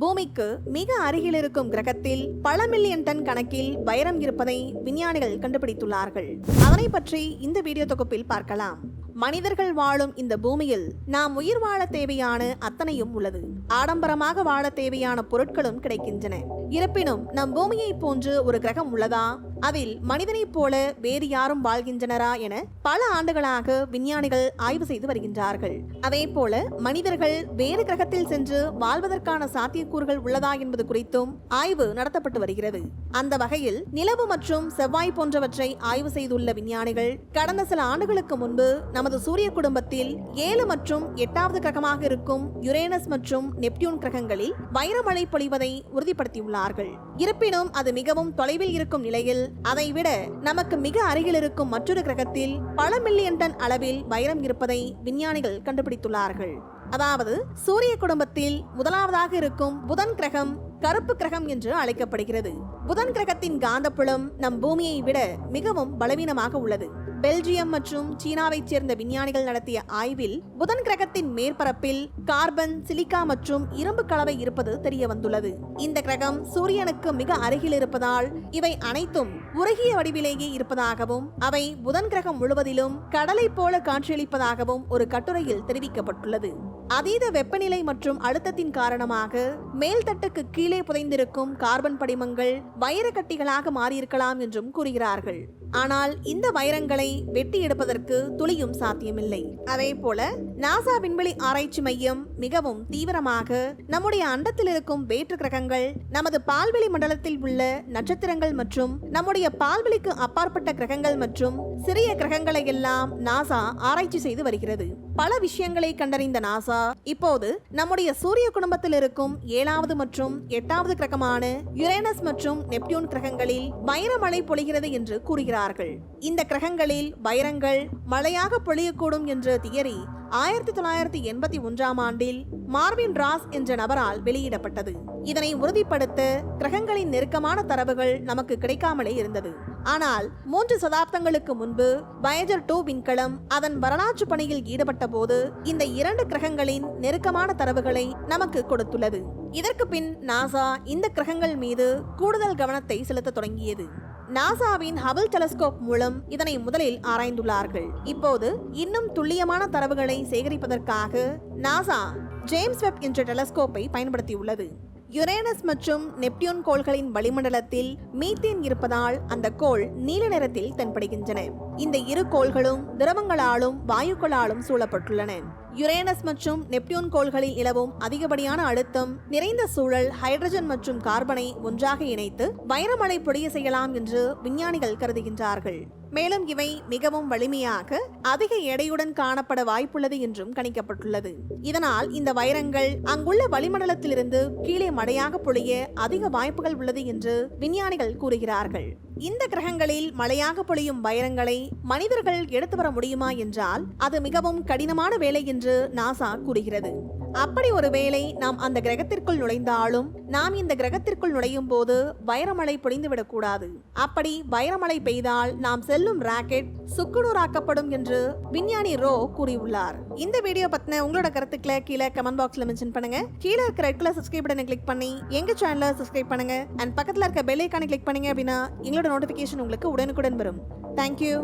பூமிக்கு மிக அருகில் இருக்கும் கிரகத்தில் பல மில்லியன் டன் கணக்கில் வைரம் இருப்பதை விஞ்ஞானிகள் கண்டுபிடித்துள்ளார்கள். அதனை பற்றி இந்த வீடியோ தொகுப்பில் பார்க்கலாம். மனிதர்கள் வாழும் இந்த பூமியில் நாம் உயிர் வாழ தேவையான அத்தனையும் உள்ளது. ஆடம்பரமாக வாழ தேவையான பொருட்களும் கிடைக்கின்றன. இருப்பினும் நம் பூமியை போன்று ஒரு கிரகம் உள்ளதா? அதில் மனிதனைப் போல வேறு யாரும் வாழ்கின்றனரா என பல ஆண்டுகளாக விஞ்ஞானிகள் ஆய்வு செய்து வருகின்றார்கள். அதே போல மனிதர்கள் வேறு கிரகத்தில் சென்று வாழ்வதற்கான சாத்தியக்கூறுகள் உள்ளதா என்பது குறித்தும் ஆய்வு நடத்தப்பட்டு வருகிறது. அந்த வகையில் நிலவு மற்றும் செவ்வாய் போன்றவற்றை ஆய்வு செய்துள்ள விஞ்ஞானிகள் கடந்த சில ஆண்டுகளுக்கு முன்பு நமது சூரிய குடும்பத்தில் ஏழு மற்றும் எட்டாவது கிரகமாக இருக்கும் யுரேனஸ் மற்றும் நெப்டியூன் கிரகங்களில் வைரமழை பொழிவதை உறுதிப்படுத்தியுள்ளார்கள். இருப்பினும் அது மிகவும் தொலைவில் இருக்கும் நிலையில் அதை விட நமக்கு மிக அருகில் இருக்கும் மற்றொரு கிரகத்தில் பல மில்லியன் டன் அளவில் வைரம் இருப்பதை விஞ்ஞானிகள் கண்டுபிடித்துள்ளார்கள். அதாவது சூரிய குடும்பத்தில் முதலாவதாக இருக்கும் புதன் கிரகம் கருப்பு கிரகம் என்று அழைக்கப்படுகிறது. புதன் கிரகத்தின் காந்தப்புலம் நம் பூமியை விட மிகவும் பலவீனமாக உள்ளது. பெல்ஜியம் மற்றும் சீனாவைச் சேர்ந்த விஞ்ஞானிகள் நடத்திய ஆய்வில் புதன் கிரகத்தின் மேற்பரப்பில் கார்பன் சிலிக்கா மற்றும் இரும்பு கலவை இருப்பது தெரிய வந்துள்ளது இந்த கிரகம் சூரியனுக்கு மிக அருகில் இருப்பதால் இவை அனைத்தும் உருகிய வடிவிலேயே இருப்பதாகவும் அவை புதன் கிரகம் முழுவதிலும் கடலை போல காட்சியளிப்பதாகவும் ஒரு கட்டுரையில் தெரிவிக்கப்பட்டுள்ளது. அதீத வெப்பநிலை மற்றும் அழுத்தத்தின் காரணமாக மேல்தட்டுக்கு கீழே புதைந்திருக்கும் கார்பன் படிமங்கள் வைரக்கட்டிகளாக மாறியிருக்கலாம் என்றும் கூறுகிறார்கள். ஆனால் இந்த வைரங்களை வெட்டி எடுப்பதற்கு துளியும் சாத்தியமில்லை. அதே போல நாசா விண்வெளி ஆராய்ச்சி மையம் மிகவும் தீவிரமாக நம்முடைய அண்டத்தில் இருக்கும் வேற்று கிரகங்கள் நமது பால்வெளி மண்டலத்தில் உள்ள நட்சத்திரங்கள் மற்றும் நம்முடைய பால்வெளிக்கு அப்பாற்பட்ட கிரகங்கள் மற்றும் சிறிய கிரகங்களை எல்லாம் நாசா ஆராய்ச்சி செய்து வருகிறது. பல விஷயங்களை கண்டறிந்த நாசா இப்போது நம்முடைய சூரிய குடும்பத்தில் இருக்கும் ஏழாவது மற்றும் எட்டாவது கிரகமான யுரேனஸ் மற்றும் நெப்டியூன் கிரகங்களில் வைரமழை பொழிகிறது என்று கூறுகிறார்கள். இந்த கிரகங்களில் வைரங்கள் மழையாக பொழியக்கூடும் என்ற தியரி ஆயிரத்தி தொள்ளாயிரத்தி எண்பத்தி ஒன்றாம் ஆண்டில் மார்வின் ராஸ் என்ற நபரால் வெளியிடப்பட்டது. இதனை உறுதிப்படுத்த கிரகங்களின் நெருக்கமான தரவுகள் நமக்கு கிடைக்காமலே இருந்தது. ஆனால் மூன்று சதாப்தங்களுக்கு முன்பு வயஜர் டூ விண்கலம் அதன் வரலாற்று பணியில் ஈடுபட்ட போது இந்த இரண்டு கிரகங்களின் நெருக்கமான தரவுகளை நமக்கு கொடுத்துள்ளது. இதற்கு பின் நாசா இந்த கிரகங்கள் மீது கூடுதல் கவனத்தை செலுத்த தொடங்கியது. நாசாவின் ஹபிள் டெலஸ்கோப் மூலம் இதனை முதலில் ஆராய்ந்துள்ளார்கள். இப்போது இன்னும் துல்லியமான தரவுகளை சேகரிப்பதற்காக நாசா ஜேம்ஸ் வெப் என்ற டெலஸ்கோப்பை பயன்படுத்தியுள்ளது. யுரேனஸ் மற்றும் நெப்டியூன் கோள்களின் வளிமண்டலத்தில் மீத்தேன் இருப்பதால் அந்த கோள் நீல நிறத்தில் தென்படுகின்றன. இந்த இரு கோள்களும் திரவங்களாலும் வாயுக்களாலும் சூழப்பட்டுள்ளன. யுரேனஸ் மற்றும் நெப்டியூன் கோள்களில் நிலவும் அதிகப்படியான அழுத்தம் நிறைந்த சூழல் ஹைட்ரஜன் மற்றும் கார்பனை ஒன்றாக இணைத்து வைரமழை பொடிய செய்யலாம் என்று விஞ்ஞானிகள் கருதுகின்றார்கள். மேலும் இவை மிகவும் வலிமையாக அதிக எடையுடன் காணப்பட வாய்ப்புள்ளது என்றும் கணிக்கப்பட்டுள்ளது. இதனால் இந்த வைரங்கள் அங்குள்ள வளிமண்டலத்திலிருந்து கீழே மழையாக பொழிய அதிக வாய்ப்புகள் உள்ளது என்று விஞ்ஞானிகள் கூறுகிறார்கள். இந்த கிரகங்களில் மழையாக பொழியும் வைரங்களை மனிதர்கள் எடுத்து வர முடியுமா என்றால் அது மிகவும் கடினமான வேலை என்று என்று நாசா கூறுகிறது. அப்படி ஒரு வேளை நாம் அந்த கிரகத்திற்குள் நுழைந்தாலும் நாம் இந்த கிரகத்திற்குள் நுழையும் போது வைரமழை பொழிந்துவிடக் கூடாது. அப்படி வைரமழை பெய்தால் நாம் செல்லும் ராக்கெட் சுக்குநூறாக்கப்படும் என்று விஞ்ஞானி ரோ கூறியுள்ளார். இந்த வீடியோ பத்தின உங்களோட கருத்துக்களை கீழே கமெண்ட் பாக்ஸ்ல மென்ஷன் பண்ணுங்க. கீழே இருக்கிற ரெட் கலர் சப்ஸ்கிரைப் பட்டனை கிளிக் பண்ணி எங்க சேனலை சப்ஸ்கிரைப் பண்ணுங்க. அண்ட் பக்கத்துல இருக்க பெல் ஐக்கானை கிளிக் பண்ணீங்க அப்படின்னா எங்களோட நோட்டிபிகேஷன் உங்களுக்கு உடனுக்குடன் வரும். தேங்க்யூ